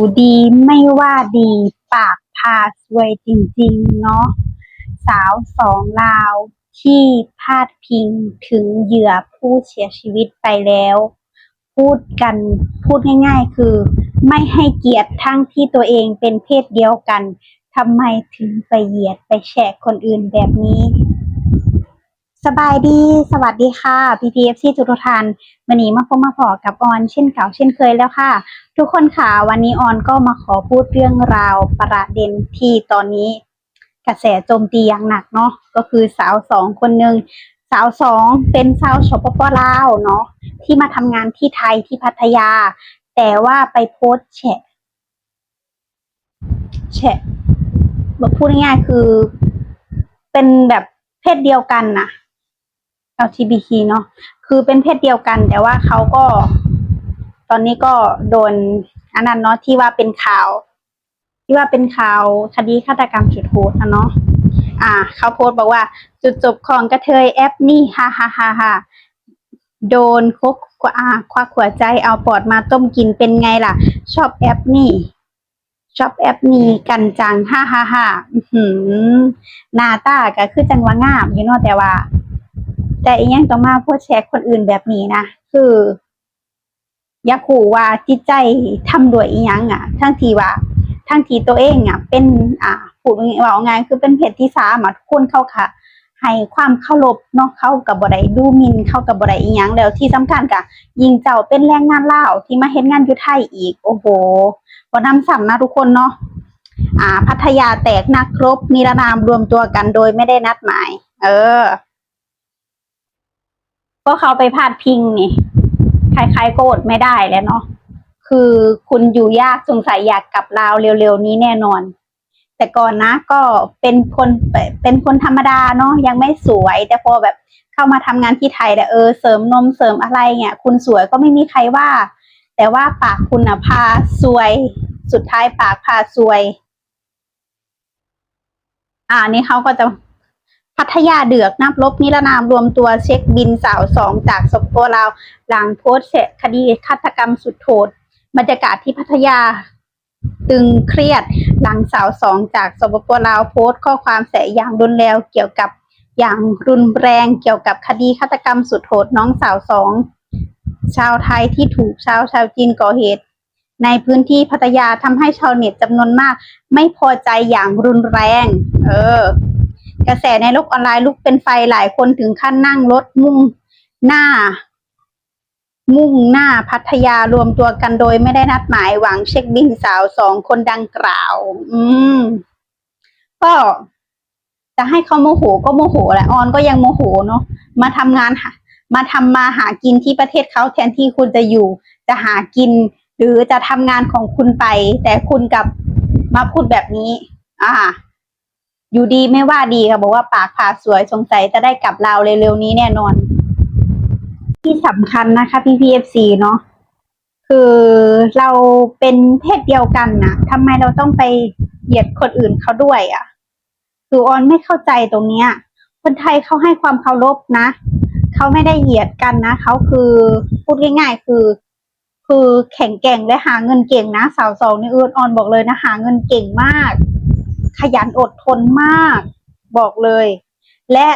ดูดีไม่ว่าดีปากพาซวยจริงๆเนาะสาวสองลาวที่พาดพิงถึงเหยื่อผู้เสียชีวิตไปแล้ว พูดกันพูดง่ายๆ คือ ไม่ให้เกียรติทั้งที่ตัวเองเป็นเพศเดียวกันทำไมถึงไปเหยียดไปแฉกคนอื่นแบบนี้ สบายดี สวัสดีค่ะ PPFC ทุกท่านวันนี้มาพบมาพอกับออนเช่นเก่าเช่นเคยแล้วค่ะ ทุกคนค่ะวันนี้ออนก็มาขอพูดเรื่องราวประเด็นที่ตอนนี้ กระแสโจมตีอย่างหนักเนาะก็คือสาวสองคนหนึ่งสาวสองเป็นสาวชปปลาวเนาะที่มาทำงานที่ไทยที่พัทยา แต่ว่าไปโพสแฉะแฉะแบบพูดง่ายๆคือเป็นแบบเพศเดียวกันนะ LGBT เนาะคือเป็นเพศเดียวกัน แต่ว่าเขาก็ ตอนนี้ก็โดนอันนั้นเนาะที่ว่าเป็นข่าว ที่ว่าเป็นข่าวคดีฆาตกรรมจุดโหดนะเนาะอ่า เขาโพสต์บอกว่า จุดจบของกระเทยแอปนี่ฮ่าฮ่าฮ่าฮ่าโดนคกกว่าควักหัวใจเอาปอดมาต้มกินเป็นไงล่ะ ชอบแอปนี่ชอบแอปนี้กันจังฮ่าฮ่าฮ่าหนาตาก็คือจังว่างามอยู่เนาะแต่ว่า แต่อีกอย่างต่อมาพวกแชร์คนอื่นแบบนี้นะคือ อยากขู่ว่าจิตใจทำด้วยอีหยังอะ ทั้งทีว่า ทั้งทีตัวเองอะ เป็น อ่าพูดว่าไงายคือเป็นเพศที่สามอะทุกคนเข้าค่ะ ให้ความเคารพเนาะเข้ากับบไดดูมินเข้ากับบไดอีหยังแล้วที่สำคัญกะยิงเจ้าเป็นแรงงานเล่าที่มาเฮ็ดงานอยู่ไทยอีก โอ้โหบ่นำซ้ำนะทุกคนเนาะอ่า พัทยาแตกนักครบนิรนามรวมตัวกันโดยไม่ได้นัดหมาย เออ ก็เขาไปพาดพิงนี่ ใครๆก็อดไม่ได้แล้วเนาะ คือคุณอยู่ยากสงสัยอยากกลับลาวเร็วๆนี้แน่นอน แต่ก่อนนะก็เป็นคนเป็นคนธรรมดาเนาะยังไม่สวย แต่พอแบบเข้ามาทำงานที่ไทยแต่เออเสริมนมเสริมอะไรเนี่ยคุณสวยก็ไม่มีใครว่า แต่ว่าปากคุณอะพาซวย สุดท้ายปากพาซวย อ่านี่เขาก็จะ พัทยาเดือกนับลบนิรนามรวมตัวเช็คบินสาวสองจากสปปลาว หลังโพสต์เสคดีฆาตกรรมสุดโหดบรรยากาศที่พัทยาตึงเครียดหลังสาวสองจากสปปลาวโพสต์ข้อความแสอย่างรุนแรงเกี่ยวกับอย่างรุนแรงเกี่ยวกับคดีฆาตกรรมสุดโหดน้องสาวสองชาวไทยที่ถูกชาวชาวจีนก่อเหตุ ในพื้นที่พัทยาทำให้ชาวเน็ตจำนวนมาก ไม่พอใจอย่างรุนแรง เออ กระแสในโลกออนไลน์ลุกเป็นไฟหลายคนถึงขั้นนั่งรถมุ่งหน้า มุ่งหน้าพัทยารวมตัวกันโดยไม่ได้นัดหมายหวังเช็คบินสาวสองคนดังกล่าว อืม ก็จะให้เขาโมโหก็โมโหแหละออนก็ยังโมโหเนาะมาทำงานมาทำมาหากินที่ประเทศเขาแทนที่คุณจะอยู่ จะหากิน หรือจะทำงานของคุณไป แต่คุณกลับมาพูดแบบนี้ อ่า อยู่ดีไม่ว่าดีค่ะ บอกว่าปากผ่าสวยสงสัยจะได้กลับลาวเร็วๆนี้แน่นอน ที่สำคัญนะคะพี่พีเอฟซีเนาะคือเราเป็นเพศเดียวกันนะทำไมเราต้องไปเหยียดคนอื่นเขาด้วยอะ่ะ คือออนไม่เข้าใจตรงเนี้ย คนไทยเขาให้ความเคารพนะเขาไม่ได้เหยียดกันนะเขาคือพูดง่ายๆ คือ คือแข็งแกร่งและหาเงินเก่งนะสาวสองนี่เอิญออนบอกเลยนะหาเงินเก่งมาก ขยันอดทนมาก บอกเลย และ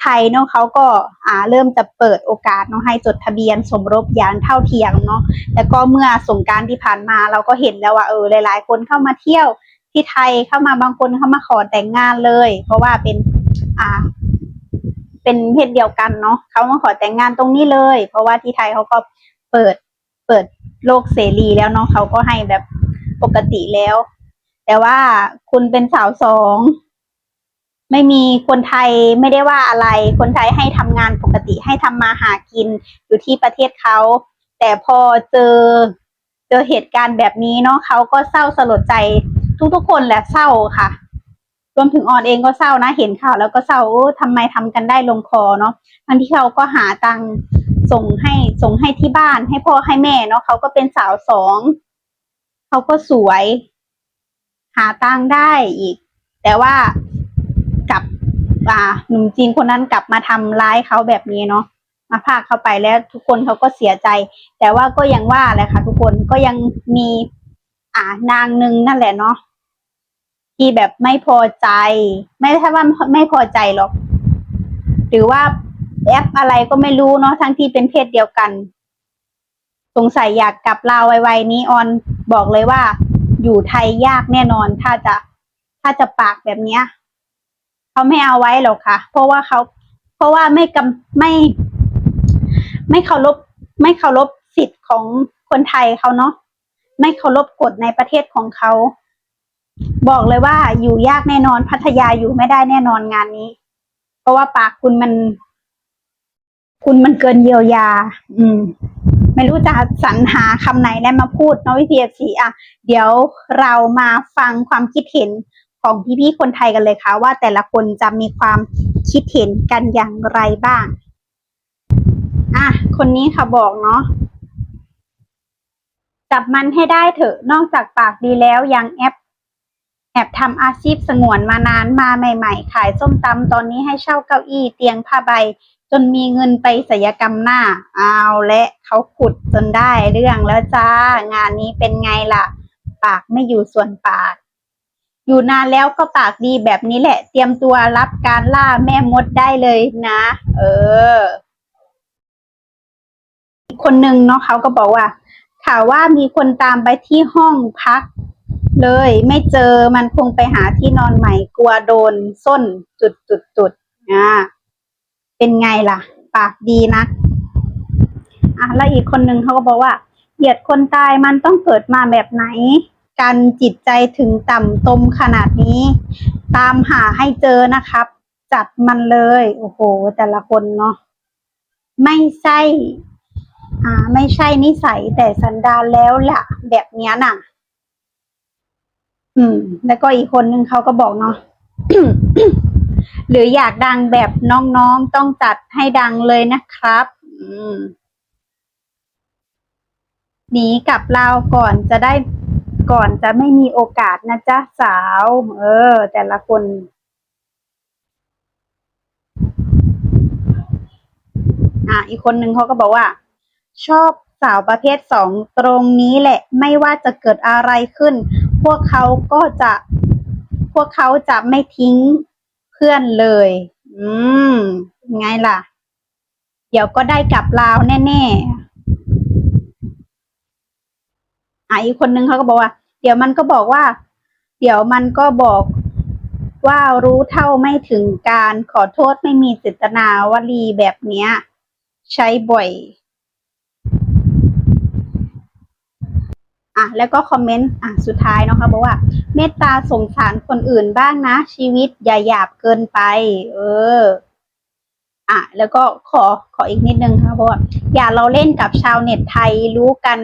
ไทยเนาะเขาก็อ่าเริ่มจะเปิดโอกาสเนาะให้จดทะเบียนสมรสอย่างเท่าเทียมเนาะแล้วก็เมื่อสงการที่ผ่านมาเราก็เห็นแล้วว่าเออหลาย ๆ คนเข้ามาเที่ยวที่ไทยเข้ามาบางคนเข้ามาขอแต่งงานเลย เพราะว่าเป็นอ่า เป็นเพศเดียวกันเนาะเขามาขอแต่งงานตรงนี้เลย เพราะว่าที่ไทยเขาก็เปิดเปิดโลกเสรีแล้วเนาะเขาก็ให้แบบปกติแล้ว แต่ว่าคุณเป็นสาวสอง ไม่มีคนไทยไม่ได้ว่าอะไร คนไทยให้ทำงานปกติให้ทำมาหากินอยู่ที่ประเทศเขา แต่พอเจอเจอเหตุการณ์แบบนี้เนาะเขาก็เศร้าสลดใจทุกๆคนแหละเศร้าค่ะ รวมถึงออนเองก็เศร้านะเห็นข่าวแล้วก็เศร้าทำไมทำกันได้ลงคอเนาะทั้งที่เขาก็หาตังค์ส่งให้ส่งให้ที่บ้านให้พ่อให้แม่เนาะเขาก็เป็นสาวสองเขาก็สวยาตังได้อีก แต่ว่ากลับอ่าหนุ่มจีนคนนั้นกลับมาทำร้ายเขาแบบนี้เนาะมาพากเขาไปแล้วทุกคนเขาก็เสียใจ แต่ว่าก็ยังว่าแหละค่ะ ทุกคนก็ยังมี อ่านางหนึ่งนั่นแหละเนาะที่แบบไม่พอใจ ไม่ใช่ว่าไม่พอใจหรอกหรือว่าแอปอะไรก็ไม่รู้เนาะทั้งที่เป็นเพศเดียวกัน สงสัยอยากกลับลาวไวๆนี้ออนบอกเลยว่า อยู่ไทยยากแน่นอน ถ้าจะถ้าจะปากแบบเนี้ยเขาไม่เอาไว้หรอกค่ะ เพราะว่าเขาเพราะว่าไม่กำไม่ ไม่เคารพไม่เคารพสิทธิ์ของคนไทยเขาเนาะไม่เคารพกฎในประเทศของเขา บอกเลยว่าอยู่ยากแน่นอนพัทยาอยู่ไม่ได้แน่นอนงานนี้ เพราะว่าปากคุณมัน คุณมันเกินเยียวยา อืม ไม่รู้จะสรรหาคำไหนแล้มาพูดเนาะวิพีเอฟซีอะเดี๋ยวเรามาฟังความคิดเห็นของพี่ๆคนไทยกันเลยค่ะ ว่าแต่ละคนจะมีความคิดเห็นกันอย่างไรบ้างอะคนนี้ค่ะบอกเนาะจับมันให้ได้เถอะ นอกจากปากดีแล้วยังแอป แอบทำอาชีพสงวนมานานมาใหม่ ๆ ขายส้มตำตอนนี้ให้เช่าเก้าอี้เตียงผ้าใบ จนมีเงินไปศัลยกรรมหน้าเอาและเขาขุดจนได้เรื่องแล้วจ้างานนี้เป็นไงล่ะ ปากไม่อยู่ส่วนปาก อยู่นานแล้วก็ปากดีแบบนี้แหละ เตรียมตัวรับการล่าแม่มดได้เลยนะ เออ คนหนึ่งเนาะเขาก็บอกว่าข่าวว่ามีคนตามไปที่ห้องพัก เลย ไม่เจอมันคงไปหาที่นอนใหม่กลัวโดนส้นจุดจุดจุดอ่าเป็นไงล่ะ ปากดีนะอะแล้วอีกคนนึงเขาก็บอกว่าเหยียดคนตายมันต้องเกิดมาแบบไหน กันจิตใจถึงต่ำตมขนาดนี้ ตามหาให้เจอนะครับ จัดมันเลย โอ้โห แต่ละคนเนาะไม่ใช่ อ่า ไม่ใช่นิสัยแต่สันดานแล้วล่ะ แบบเนี้ยน่ะ อืม แล้วก็อีกคนนึงเขาก็บอกเนาะ หรืออยากดังแบบน้องๆต้องจัดให้ดังเลยนะครับ อืมหนีกลับลาวก่อนจะได้ก่อนจะไม่มีโอกาสนะจ๊ะสาว เออ แต่ละคน อะ อีกคนนึงเขาก็บอกว่า ชอบสาวประเภทสองตรงนี้แหละ ไม่ว่าจะเกิดอะไรขึ้น พวกเขาก็จะ พวกเขาจะไม่ทิ้งเพื่อนเลย อืม ไงล่ะ เดี๋ยวก็ได้กลับลาวแน่ๆอะอีกคนนึงเขาก็บอกว่า เดี๋ยวมันก็บอกว่า เดี๋ยวมันก็บอกว่ารู้เท่าไม่ถึงการขอโทษไม่มีเจตนาวลีแบบเนี้ย ใช้บ่อย อะแล้วก็คอมเมนต์อะสุดท้ายนะคะบอกว่า เมตตาสงสารคนอื่นบ้างนะ ชีวิตอย่าหยาบเกินไป เออ อะ แล้วก็ขอขออีกนิดนึงค่ะเพราะว่าอย่าเราเล่นกับชาวเน็ตไทยรู้กัน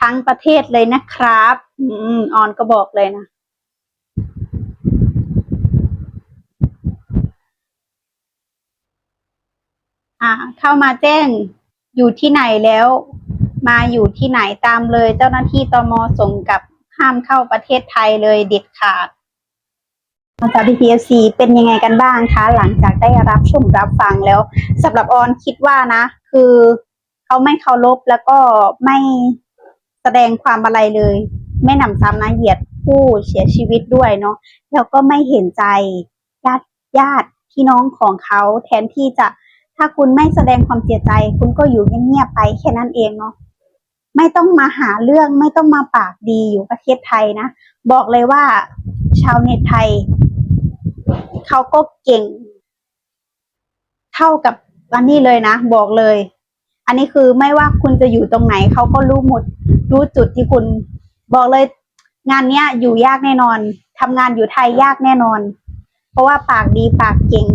ทั้งประเทศเลยนะครับ อืมออนก็บอกเลยนะอ่าเข้ามาแจ้งอยู่ที่ไหนแล้ว มาอยู่ที่ไหนตามเลย เจ้าหน้าที่ตมส่งกลับห้ามเข้าประเทศไทยเลยเด็ดขาดจาก BPFC เป็นยังไงกันบ้างคะ หลังจากได้รับชมรับฟังแล้วสำหรับออนคิดว่านะ คือเขาไม่เคารพแล้วก็ไม่แสดงความอะไรเลย ไม่หนำซ้ำนะเหยียดผู้เสียชีวิตด้วยเนาะแล้วก็ไม่เห็นใจญาติญาติพี่น้องของเขาแทนที่จะถ้าคุณไม่แสดงความเสียใจ คุณก็อยู่เงียบๆไปแค่นั้นเองเนาะ ไม่ต้องมาหาเรื่องไม่ต้องมาปากดีอยู่ประเทศไทยนะ บอกเลยว่าชาวเน็ตไทย เขาก็เก่ง เท่ากับอันนี้เลยนะ บอกเลย อันนี้คือไม่ว่าคุณจะอยู่ตรงไหน เขาก็รู้หมด รู้จุดที่คุณ บอกเลย งานเนี้ย อยู่ยากแน่นอนทำงานอยู่ไทยยากแน่นอน เพราะว่าปากดีปากเก่ง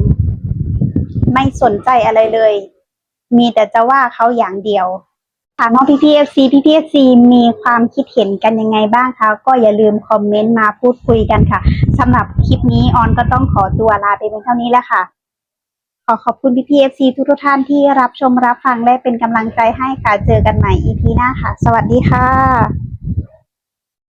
ไม่สนใจอะไรเลย มีแต่จะว่าเขาอย่างเดียว ถามน้องพี่พีเอฟซีพี่พีเอฟซีมีความคิดเห็นกันยังไงบ้างคะ ก็อย่าลืมคอมเมนต์มาพูดคุยกันค่ะสำหรับคลิปนี้ออนก็ต้องขอตัวลาไปเป็นเท่านี้แล้วค่ะขอขอบคุณพี่พีเอฟซีทุกทุกท่านที่รับชมรับฟังและเป็นกำลังใจให้ค่ะ เจอกันใหม่ EP หน้าค่ะ สวัสดีค่ะ